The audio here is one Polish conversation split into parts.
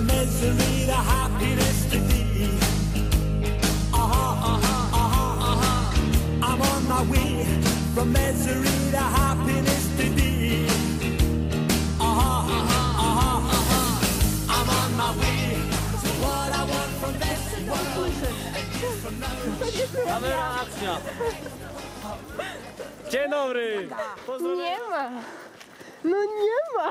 to Kamera, akcja! Dzień dobry! Nie ma. No nie ma.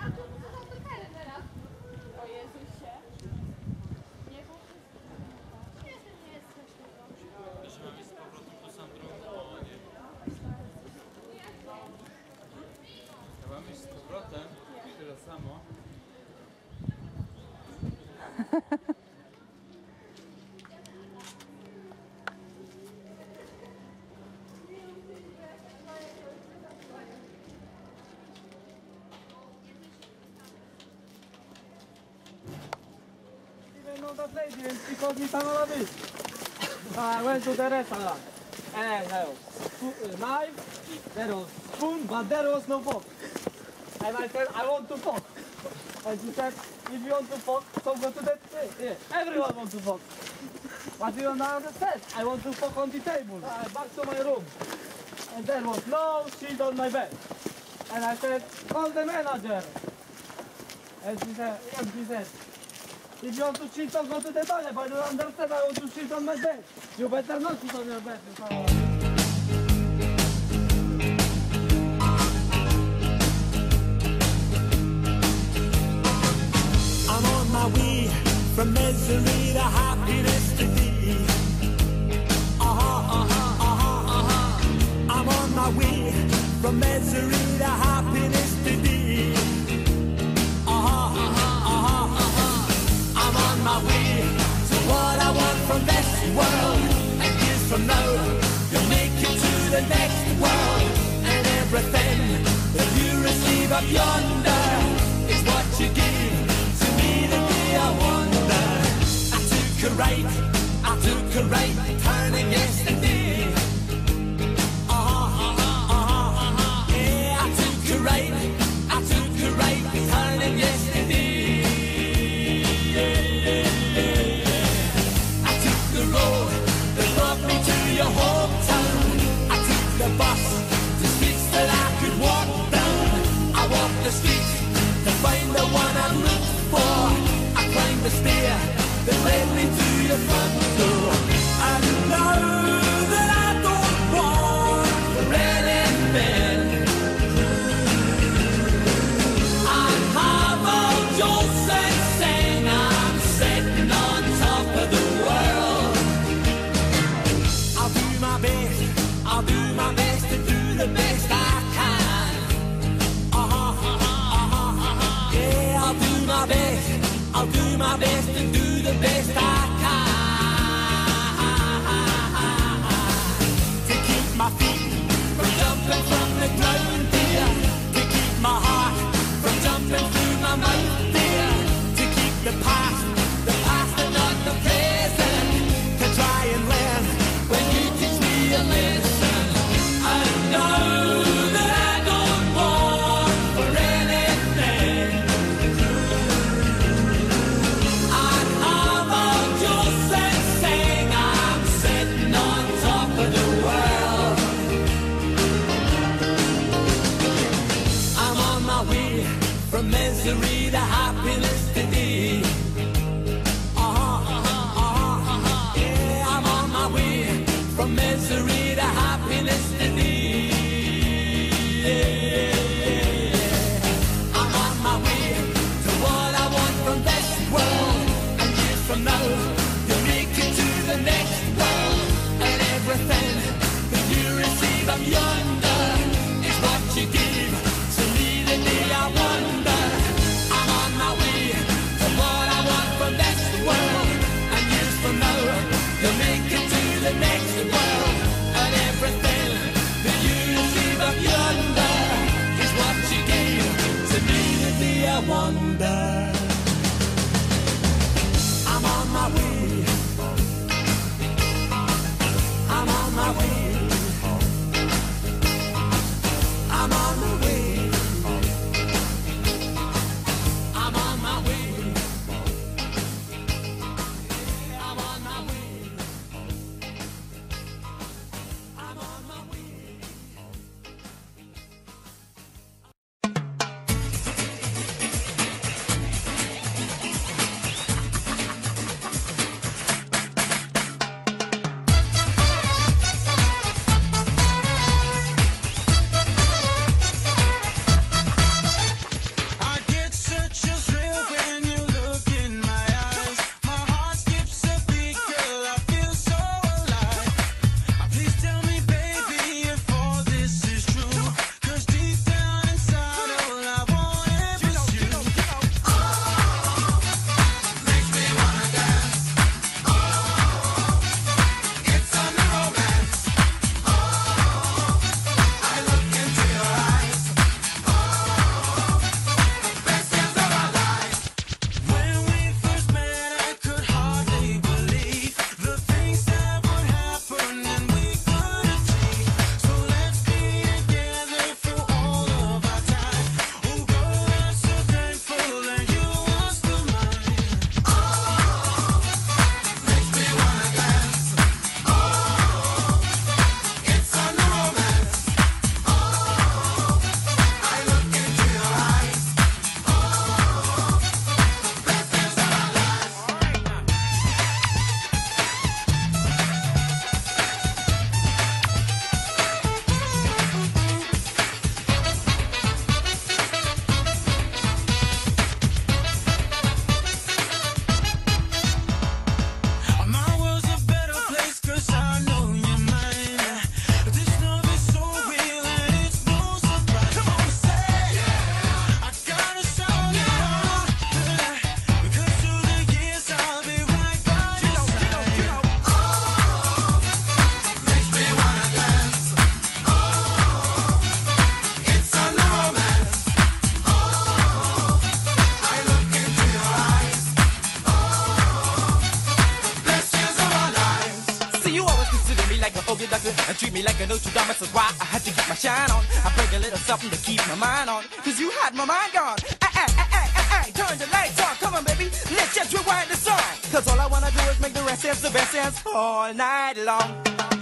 know that lady and she called me Tamalabi. I went to the restaurant and there was uh, knife, there was spoon, but there was no fork. And I said, I want to fork. And she said, if you want to fork, so go to that place. Yeah, everyone wants to fork. But you don't understand. I want to fork on the table. I back to my room. And there was no sheet on my bed. And I said, call the manager. And she said, and she said, if you want to cheat on, go to the but you don't understand, I want to cheat on my bed. You better not cheat on your bed. I'm on my way from misery to happiness to thee. Uh-huh, uh-huh, uh-huh, uh-huh. I'm on my way from misery to happiness my way to what I want from this world. And years from now, you'll make it to the next world. And everything that you receive up yonder is what you give to me today. I wonder. I took a right, I took a right turning yesterday. highway. Me like a Notre Dame, that's why I had to get my shine on. I bring a little something to keep my mind on, cause you had my mind gone. Ay, ay, ay, ay, ay, turn the lights on, come on baby, let's just rewind the song. Cause all I wanna do is make the rest dance, the best dance all night long.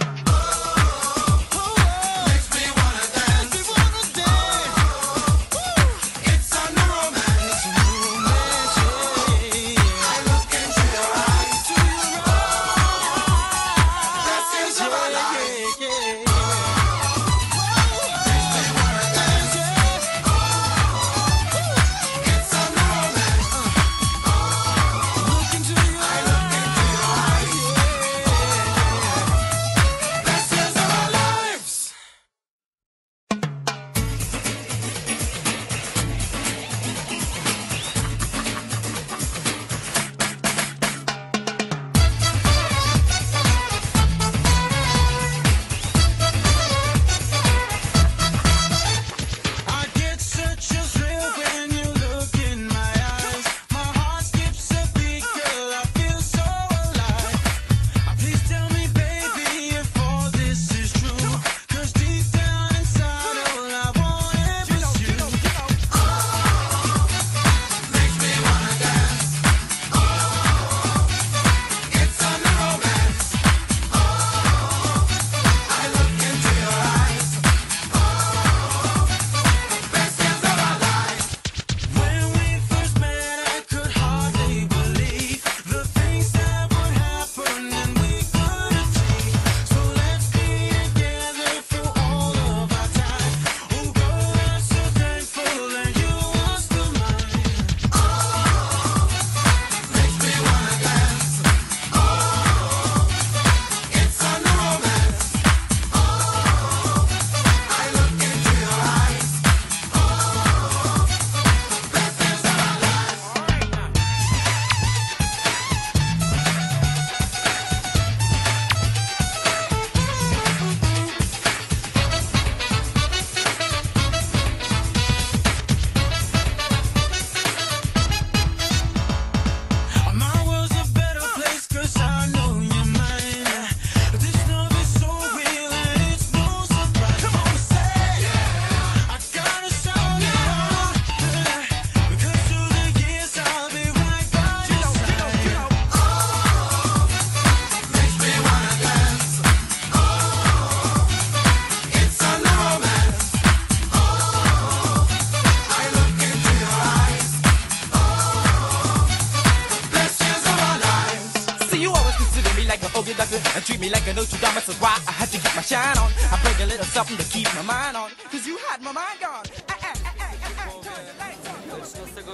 Shine on. I bring a little something to keep my mind on, cause you had my mind gone.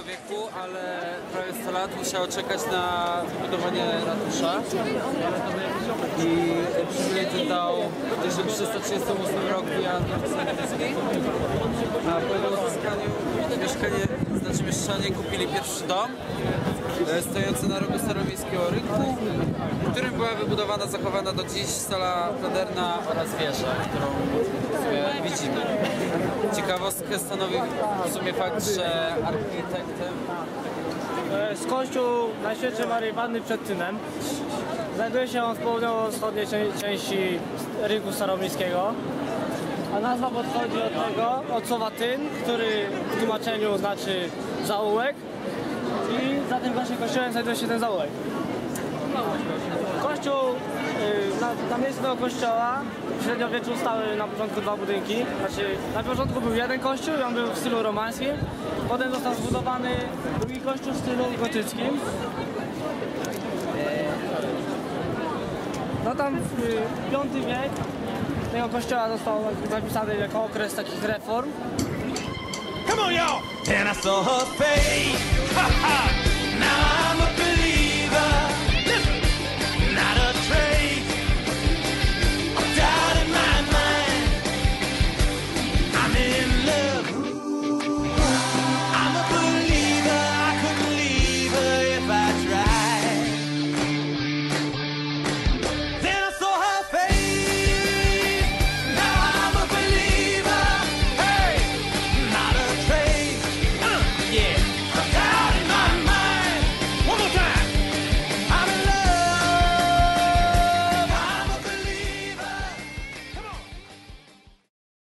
Wieku, ale prawie 100 lat musiało czekać na wybudowanie ratusza. I przybylicy dał w 1338 roku Jan Sobieski. A po jego uzyskaniu mieszkanie, znaczy mieszczanie kupili pierwszy dom e, stojący na rogu staromiejskiego rynku, w którym była wybudowana, zachowana do dziś sala kaderna oraz wieża, którą widzimy. Ciekawostkę stanowi w sumie fakt, że architektem E, Z kościół Najświętszej Maryi Panny przed Tynem. Znajduje się on w południowo-wschodniej czę- części rynku staromiejskiego. A nazwa podchodzi od tego, od słowa tyn, który w tłumaczeniu znaczy zaułek. I za tym właśnie kościołem znajduje się ten zaułek. Kościół, y, na, na miejscu tego kościoła w średniowieczu stały na początku dwa budynki. Znaczy, na początku był jeden kościół i on był w stylu romańskim. Potem został zbudowany drugi kościół w stylu gotyckim. No tam w V wiek tego kościoła został zapisany jako okres takich reform. Come on, y'all! And I saw her face. Ha ha!